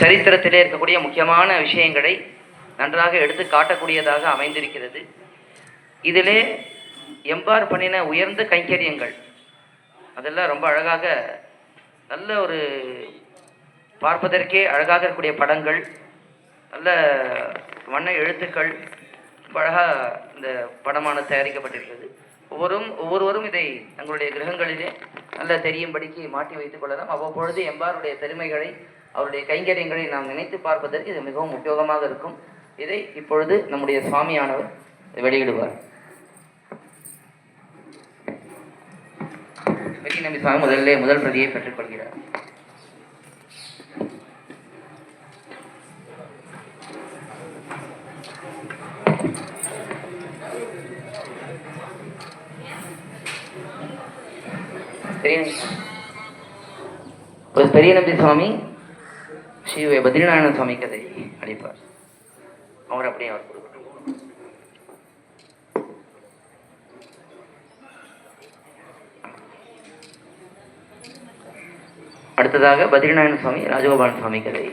சரித்திரத்திலே இருக்கக்கூடிய முக்கியமான விஷயங்களை நன்றாக எடுத்து காட்டக்கூடியதாக அமைந்திருக்கிறது. இதிலே எம்பார் பண்ணின உயர்ந்த கைங்கரியங்கள். அதெல்லாம் ரொம்ப அழகாக நல்ல ஒரு பார்ப்பதற்கே அழகாக இருக்கக்கூடிய படங்கள் நல்ல வண்ண எழுத்துக்கள் ரொம்ப அழகாக இந்த படமானது தயாரிக்கப்பட்டிருக்கிறது. ஒவ்வொரும் ஒவ்வொருவரும் இதை தங்களுடைய கிரகங்களிலே நல்ல தெரியும்படிக்கு மாட்டி வைத்துக் கொள்ளலாம். அவ்வப்பொழுது எம்பாருடைய பெருமைகளை அவருடைய கைங்கரியங்களை நாம் நினைத்து பார்ப்பதற்கு இது மிகவும் உபயோகமாக இருக்கும் இதை இப்பொழுது நம்முடைய சுவாமியானவர் வெளியிடுவார் நம்பி சுவாமி முதல்ல முதல் பிரதியை பெற்றுக்கொள்கிறார் பெரிய நம்பி சுவாமி. ஒரு பெரிய நம்பி சுவாமி ஸ்ரீ பத்ரிநாராயண சுவாமி கதை அளிப்பார். அவர் அப்படியே அவர் அடுத்ததாக பத்ரிநாராயண சுவாமி ராஜகோபாலன் சுவாமி கதை.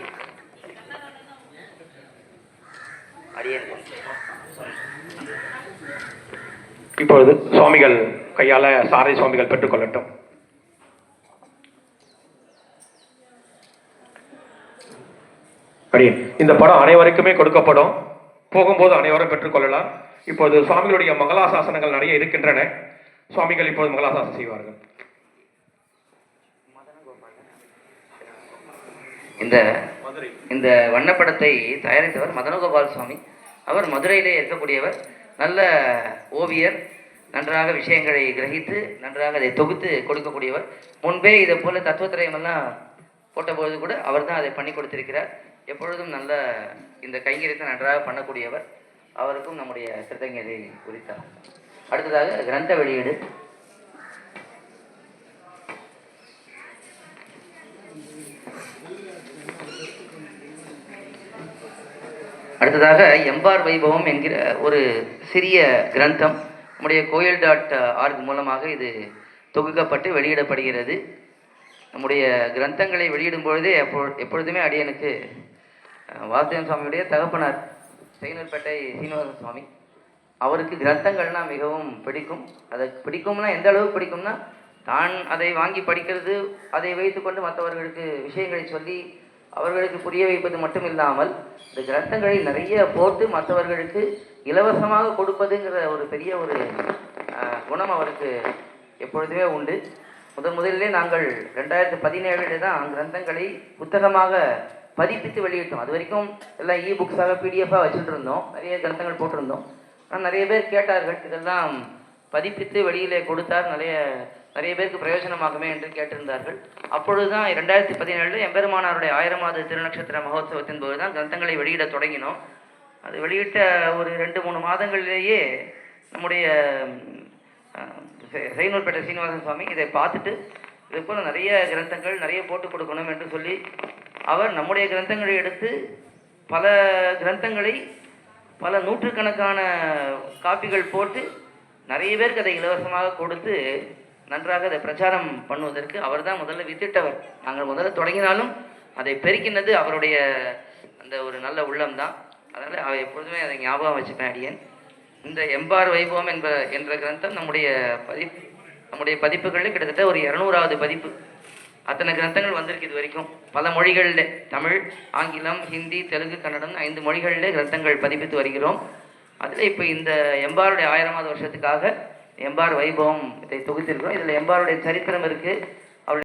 இப்பொழுது சுவாமிகள் கையால சாரதி சுவாமிகள் பெற்றுக்கொள்ளட்டும் அப்படி இந்த படம் அனைவருக்குமே கொடுக்கப்படும். போகும்போது அனைவரும் பெற்றுக்கொள்ளலாம் இப்போது சுவாமிகளுடைய மங்களாசாசனங்கள் நிறைய இருக்கின்றன. சுவாமிகள் இப்போது மங்களாசாசனம் செய்வார்கள். இந்த மதுரை இந்த வண்ணப்படத்தை தயாரித்தவர் மதனகோபால் சுவாமி. அவர் மதுரையிலே இருக்கக்கூடியவர். நல்ல ஓவியர். நன்றாக விஷயங்களை கிரகித்து நன்றாக அதை தொகுத்து கொடுக்கக்கூடியவர். முன்பே இதை போல தத்துவத்திரயமெல்லாம் போட்டபோது கூட அவர் தான் அதை பண்ணி கொடுத்திருக்கிறார். எப்பொழுதும் நல்ல இந்த கைங்கரியத்தை நன்றாக பண்ணக்கூடியவர் அவருக்கும் நம்முடைய கிருத்தஞதை குறித்தார் அடுத்ததாக கிரந்த வெளியீடு. அடுத்ததாக எம்பார் வைபவம் என்கிற ஒரு சிறிய கிரந்தம். நம்முடைய கோயில் டாட் ஆர்க் மூலமாக இது தொகுக்கப்பட்டு வெளியிடப்படுகிறது. நம்முடைய கிரந்தங்களை வெளியிடும் பொழுதே எப்பொழுதுமே அடியனுக்கு வாசுதேவன் சுவாமியுடைய தகப்பனார் செய்யனூர்பேட்டை சீனிவாசன் சுவாமி. அவருக்கு கிரந்தங்கள்னா மிகவும் பிடிக்கும். அதை பிடிக்கும்னா எந்த அளவுக்கு பிடிக்கும்னா தான் அதை வாங்கி படிக்கிறது அதை வைத்துக்கொண்டு மற்றவர்களுக்கு விஷயங்களை சொல்லி அவர்களுக்கு புரிய வைப்பது மட்டும் இல்லாமல் இந்த கிரந்தங்களை நிறைய போட்டு மற்றவர்களுக்கு இலவசமாக கொடுப்பதுங்கிற ஒரு பெரிய ஒரு குணம் அவருக்கு எப்பொழுதுமே உண்டு. முதன் முதலிலே நாங்கள் ரெண்டாயிரத்தி பதினேழில் தான் கிரந்தங்களை புத்தகமாக பதிப்பித்து வெளியிட்டோம். அது வரைக்கும் எல்லாம் இ புக்ஸாக பிடிஎஃபாக வச்சுட்டு இருந்தோம் நிறைய கிரந்தங்கள் போட்டிருந்தோம். ஆனால் நிறைய பேர் கேட்டார்கள் இதெல்லாம் பதிப்பித்து வெளியிலே கொடுத்தார் நிறைய நிறைய பேருக்கு பிரயோஜனமாகுமே என்று கேட்டிருந்தார்கள். அப்பொழுது தான் ரெண்டாயிரத்தி பதினேழில் எம்பெருமானாருடைய ஆயிரமாவது திருநட்சத்திர மகோத்சவத்தின் போது தான் கிரந்தங்களை வெளியிட தொடங்கினோம். அது வெளியிட்ட ஒரு ரெண்டு மூணு மாதங்களிலேயே நம்முடைய சைனூர்பேட்டை சீனிவாசன் சுவாமி இதை பார்த்துட்டு இது போல் நிறைய கிரந்தங்கள் நிறைய போட்டு கொடுக்கணும் என்று சொல்லி அவர் நம்முடைய கிரந்தங்களை எடுத்து பல கிரந்தங்களை பல நூற்றுக்கணக்கான காப்பிகள் போட்டு நிறைய பேருக்கு அதை இலவசமாக கொடுத்து நன்றாக அதை பிரச்சாரம் பண்ணுவதற்கு அவர் தான் முதல்ல வித்திட்டவர். நாங்கள் முதல்ல தொடங்கினாலும் அதை பெருக்கினது அவருடைய அந்த ஒரு நல்ல உள்ளம் தான். அதனால் அவர் எப்பொழுதுமே அதை ஞாபகம் வச்சுப்பேன் அடியன். இந்த எம்பார் வைபவம் என்ப என்ற கிரந்தம் நம்முடைய பதிப்பு நம்முடைய பதிப்புகளில் கிட்டத்தட்ட ஒரு இரநூறாவது பதிப்பு. அத்தனை கிரந்தங்கள் வந்திருக்கு இது வரைக்கும். பல மொழிகளில் தமிழ் ஆங்கிலம் ஹிந்தி தெலுங்கு கன்னடம் ஐந்து மொழிகளில் கிரந்தங்கள் பதிப்பித்து வருகிறோம். அதில் இப்போ இந்த எம்பாருடைய ஆயிரமாவது வருஷத்துக்காக எம்பார் வைபவம் இதை தொகுத்திருக்கிறோம். இதில் எம்பாருடைய சரித்திரம் இருக்குது